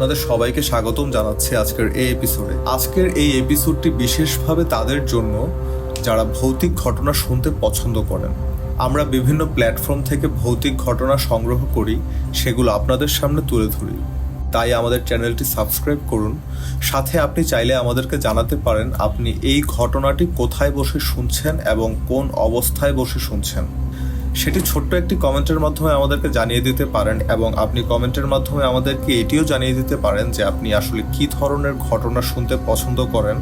আপনাদের সবাইকে স্বাগতম জানাচ্ছি আজকের এই এপিসোডে আজকের এই এপিসোডটি বিশেষভাবে তাদের জন্য যারা ভৌতিক ঘটনা শুনতে পছন্দ করেন। আমরা বিভিন্ন প্ল্যাটফর্ম থেকে ভৌতিক ঘটনা সংগ্রহ করি, সেগুলো আপনাদের সামনে তুলে ধরি। তাই আমাদের চ্যানেলটি সাবস্ক্রাইব করুন। সাথে আপনি চাইলে আমাদেরকে জানাতে পারেন, আপনি এই ঘটনাটি কোথায় বসে শুনছেন এবং কোন অবস্থায় বসে শুনছেন। সেটি ছোট্ট একটি কমেন্টের মাধ্যমে আমাদেরকে জানিয়ে দিতে পারেন এবং আপনি কমেন্টের মাধ্যমে আমাদেরকে এটিও জানিয়ে দিতে পারেন যে আপনি আসলে কী ধরনের ঘটনা শুনতে পছন্দ করেন।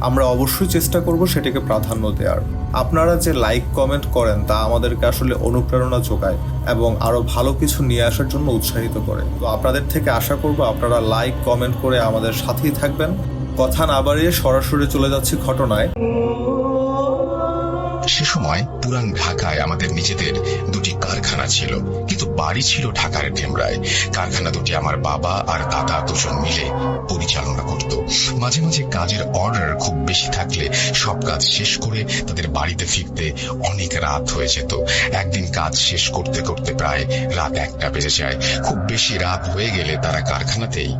আমরা অবশ্যই চেষ্টা করব সেটিকে প্রাধান্য দেওয়ার। আপনারা যে লাইক, কমেন্ট করেন তা আমাদেরকে আসলে অনুপ্রেরণা যোগায় এবং আরও ভালো কিছু নিয়ে আসার জন্য উৎসাহিত করে। তো আপনাদের থেকে আশা করব আপনারা লাইক, কমেন্ট করে আমাদের সাথেই থাকবেন। কথা না বাড়িয়ে সরাসরি চলে যাচ্ছি ঘটনায়। সময় পুরান ঢাকায় আমাদের নিজেদের দুটি কারখানা ছিল, কিন্তু বাড়ি ছিল ঢাকার ডেমরায় কারখানা দুটি আমার বাবা আর দাদা দুজন মিলে পরিচালনা করত। মাঝে মাঝে কাজের অর্ডার খুব বেশি থাকলে সব কাজ শেষ করে তাদের বাড়িতে ফিরতে অনেক রাত হয়ে যেত। একদিন কাজ শেষ করতে করতে প্রায় রাত একটা বেজে যায়। খুব বেশি রাত হয়ে গেলে তারা কারখানাতেই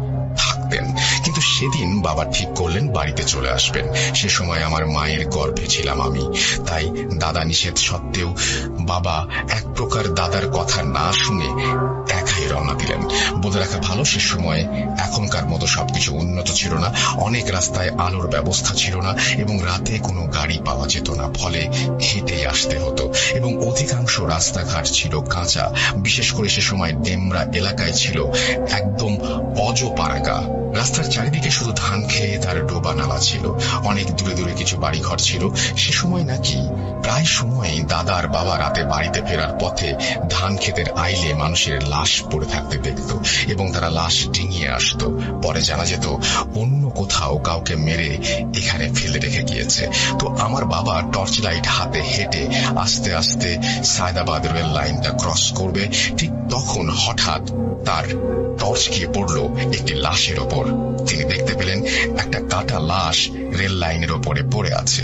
সেদিন বাবা ঠিক করলেন, বাড়িতে চলে আসবেন। সে সময় আমার মায়ের গর্ভে ছিলাম আমি। তাই দাদা নিষেধ সত্ত্বেও বাবা এক প্রকার দাদার কথা না শুনে একাই রওনা দিলেন। বলে রাখা ভালো, সে সময় এখনকার মতো সবকিছু উন্নত ছিল না, অনেক রাস্তায় আলোর ব্যবস্থা ছিল না, এবং রাতে কোনো গাড়ি পাওয়া যেত না, ফলে হেঁটেই আসতে হতো। এবং অধিকাংশ রাস্তাঘাট ছিল কাঁচা, বিশেষ করে সে সময় ডেমরা এলাকায় ছিল একদম অজপাড়াগা। রাস্তার চারিদিকে শুধু ধান খেয়ে তার ডোবা নালা ছিল। অনেক দূরে দূরে কিছু বাড়িঘর ছিল। সে সময় নাকি প্রায় সময় দাদার বাবা রাতে বাড়িতে ফেরার পথে ধান ক্ষেতের আইলে মানুষের লাশ পড়ে থাকতে দেখত এবং তারা লাশ ডিঙিয়ে আসতো। পরে জানা যেত, অন্য কোথাও কাউকে মেরে এখানে ফেলে রেখে গিয়েছে। তো আমার বাবা টর্চ লাইট হাতে হেঁটে আস্তে আস্তে সায়দাবাদ রেল লাইনটা ক্রস করবে। ঠিক তখন হঠাৎ তার টর্চ গিয়ে পড়ল একটি লাশের ওপর। তিনি দেখতে পেলেন একটা কাটা লাশ রেল লাইনের ওপরে পড়ে আছে।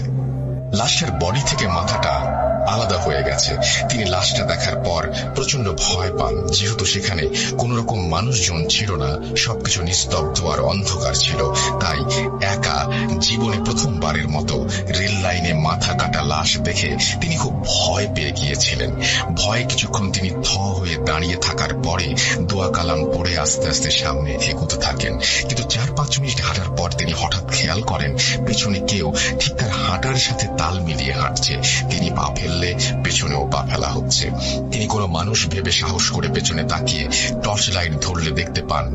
লাশের বডি থেকে মাথাটা আলাদা হয়ে গেছে। তিনি লাশটা দেখার পর প্রচণ্ড ভয় পান। যেহেতু সেখানে কোন রকম মানুষজন ছিল না, সবকিছু নিস্তব্ধ আর অন্ধকার ছিল। তাই একা জীবনে প্রথমবারের মতো রেল লাইনে মাথা কাটা লাশ দেখে তিনি খুব ভয় পেয়ে গিয়েছিলেন। ভয়ে কিছুক্ষণ তিনি থ হয়ে দাঁড়িয়ে থাকার পরে দোয়া কালাম পড়ে আস্তে আস্তে সামনে এগোতে থাকেন। কিন্তু চার পাঁচ মিনিট হাঁটার পর তিনি হঠাৎ খেয়াল করেন, পেছনে কেউ ঠিক তার হাঁটার সাথে তাল মিলিয়ে হাঁটছে। তিনি পা ফেললে পেছনেও পা ফেলা হচ্ছে। তিনি কোনো মানুষ ভেবে সাহস করে পেছনে তাকিয়ে টর্চ লাইট ধরলে দেখতে পান,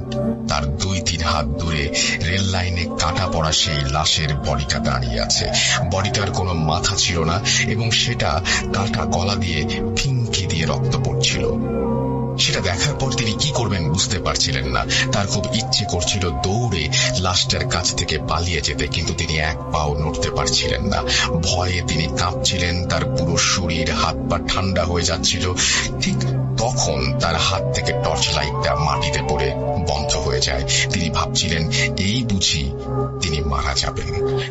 তার দুই তিন হাত দূরে রেল লাইনে কাটা পড়া সেই লাশের বডিটা দাঁড়িয়ে আছে। বডিটার কোনো মাথা ছিল না এবং সেটা কাটা গলা দিয়ে ফিঙ্কি দিয়ে রক্ত পড়ছিল। সেটা দেখার পর তিনি কি করবেন বুঝতে পারছিলেন না। তার খুব ইচ্ছে করছিল দৌড়ে লাশটার কাছ থেকে পালিয়ে যেতে, কিন্তু তিনি এক পাও নড়তে পারছিলেন না। ভয়ে তিনি কাঁপছিলেন, তার পুরো শরীর, হাত পা ঠান্ডা হয়ে যাচ্ছিল। ঠিক তখন তার হাত থেকে টর্চ লাইটটা মাটিতে পড়ে বন্ধ হয়ে যায়। তিনি ভাবছিলেন, এই বুঝি তিনি মারা যাবেন।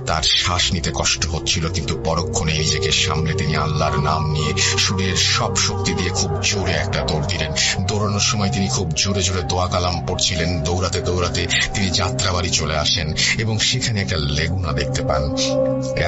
তার শ্বাস নিতে কষ্ট হচ্ছিল, কিন্তু পরক্ষণে নিজেকে সামলে তিনি আল্লাহর নাম নিয়ে সুরের সব শক্তি দিয়ে খুব জোরে একটা দৌড় দিলেন। দৌড়ানোর সময় তিনি খুব জোরে জোরে দোয়া কালাম পড়ছিলেন। দৌড়াতে দৌড়াতে তিনি যাত্রাবাড়ি চলে আসেন এবং সেখানে একটা লেগুনা দেখতে পান।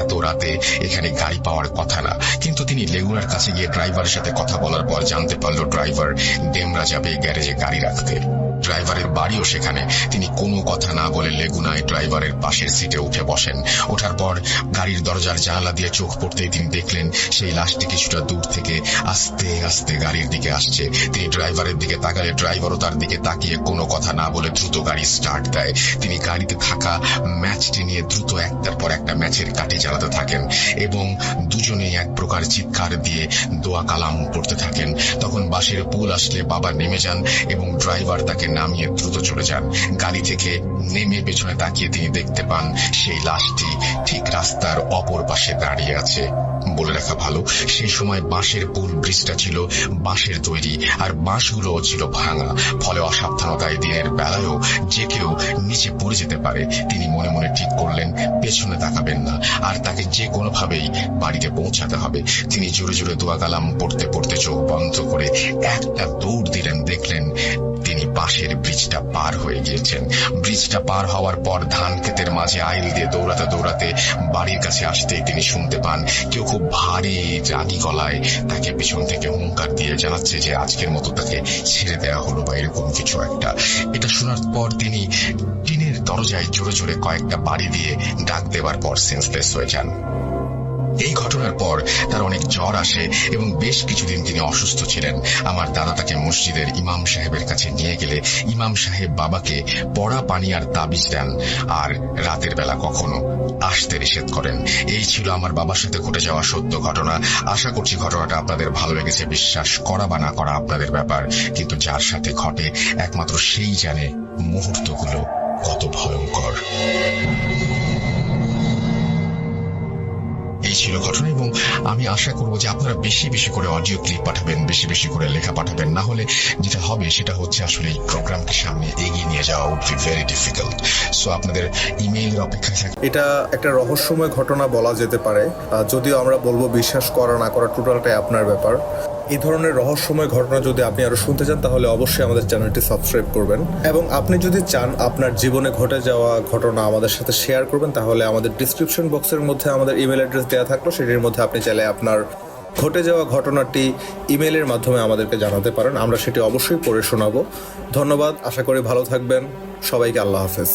এত রাতে এখানে গাড়ি পাওয়ার কথা না, কিন্তু তিনি লেগুনার কাছে গিয়ে ড্রাইভারের সাথে কথা বলার পর জানতে পারল ড্রাইভার ডেমরা যাবে গ্যারেজে গাড়ি রাখতে। ড্রাইভারের বাড়িও সেখানে। তিনি কোনো কথা না বলে লেগুনায় ড্রাইভারের পাশের সিটে উঠে বসেন। ওঠার পর গাড়ির দরজার জানালা দিয়ে চোখ পড়তেই তিনি দেখলেন সেই লাশটি কিছুটা দূর থেকে আস্তে আস্তে গাড়ির দিকে আসছে। তিনি ড্রাইভারের দিকে তাকালে ড্রাইভারও তার দিকে তাকিয়ে কোনো কথা না বলে দ্রুত গাড়ি স্টার্ট দেয়। তিনি গাড়িতে থাকা ম্যাচটি নিয়ে দ্রুত একটার পর একটা ম্যাচের কাঠি চালাতে থাকেন এবং দুজনেই এক প্রকার চিৎকার দিয়ে দোয়া কালাম পড়তে থাকেন। তখন বাসের পুল আসলে বাবা নেমে যান এবং ড্রাইভার তাকে নামিয়ে দ্রুত চলে যান। গাড়ি থেকে নেমে পেছনে তাকিয়ে তিনি দেখতে পান, সেই লাশটি ঠিক রাস্তার অপর পাশে দাঁড়িয়ে আছে। বলে রাখা ভালো, সেই সময় বাঁশের পুল ব্রিজটা ছিল বাঁশের তৈরি আর বাঁশগুলো ছিল ভাঙা। ফলে অসাবধানতায় দিনের বেলায়ও যে কেউ নিচে পড়ে যেতে পারে, তিনি মনে মনে ঠিক করলেন, পেছনে তাকাবেন না। আর তাকে যে কোনোভাবেই বাড়িতে পৌঁছাতে হবে। তিনি জোরে জোরে দোয়া কালাম পড়তে পড়তে চোখ বন্ধ করে একটা দৌড় দিলেন, দেখলেন বাঁশের ব্রিজটা পার হয়ে গিয়েছেন। ব্রিজটা পার হওয়ার পর ধান ক্ষেতের মাঝে আইল দিয়ে দৌড়াতে দৌড়াতে বাড়ির কাছে আসতেই তিনি শুনতে পান কেউ খুব ভারী রাগি গলায় তাকে পিছন থেকে হুঙ্কার দিয়ে জানাচ্ছে যে আজকের মতো তাকে ছেড়ে দেওয়া হলো বা এরকম কিছু একটা। এটা শোনার পর তিনি টিনের দরজায় জোরে জোরে কয়েকটা বাড়ি দিয়ে ডাক দেওয়ার পর সেন্সলেস হয়ে যান। এই ঘটনার পর তার অনেক জ্বর আসে এবং বেশ কিছুদিন তিনি অসুস্থ ছিলেন। আমার দাদা তাকে মসজিদের ইমাম সাহেবের কাছে নিয়ে গেলে ইমাম সাহেব বাবাকে পড়া পানি আর তাবিজ দেন, আর রাতের বেলা কখনো আসতে নিষেধ করেন। এই ছিল আমার বাবার সাথে ঘটে যাওয়া সত্য ঘটনা। আশা করছি ঘটনাটা আপনাদের ভালো লেগেছে, বিশ্বাস করা বা না করা আপনাদের ব্যাপার, কিন্তু যার সাথে ঘটে একমাত্র সেই জানে মুহূর্তগুলো কত ভয়ঙ্কর। এই ছিল ঘটনা এবং আমি আশা করব যে আপনারা বেশি বেশি করে অডিও ক্লিপ পাঠাবেন, বেশি বেশি করে লেখা পাঠাবেন। না হলে যেটা হবে, সেটা হচ্ছে আসলে এই প্রোগ্রামকে সামনে এগিয়ে নিয়ে যাওয়া would be very difficult so আপনাদের ইমেইলের অপেক্ষায় থাকি এটা একটা রহস্যময় ঘটনা বলা যেতে পারে। যদিও আমরা বলব বিশ্বাস করা না করা টোটালটাই আপনার ব্যাপার। এই ধরনের রহস্যময় ঘটনা যদি আপনি আরও শুনতে চান, তাহলে অবশ্যই আমাদের চ্যানেলটি সাবস্ক্রাইব করবেন। এবং আপনি যদি চান আপনার জীবনে ঘটে যাওয়া ঘটনা আমাদের সাথে শেয়ার করবেন, তাহলে আমাদের ডিসক্রিপশন বক্সের মধ্যে আমাদের ইমেল অ্যাড্রেস দেওয়া থাকল। সেটির মধ্যে আপনি চাইলে আপনার ঘটে যাওয়া ঘটনাটি ইমেলের মাধ্যমে আমাদেরকে জানাতে পারেন। আমরা সেটি অবশ্যই পড়ে শোনাবো। ধন্যবাদ। আশা করি ভালো থাকবেন। সবাইকে আল্লাহ হাফেজ।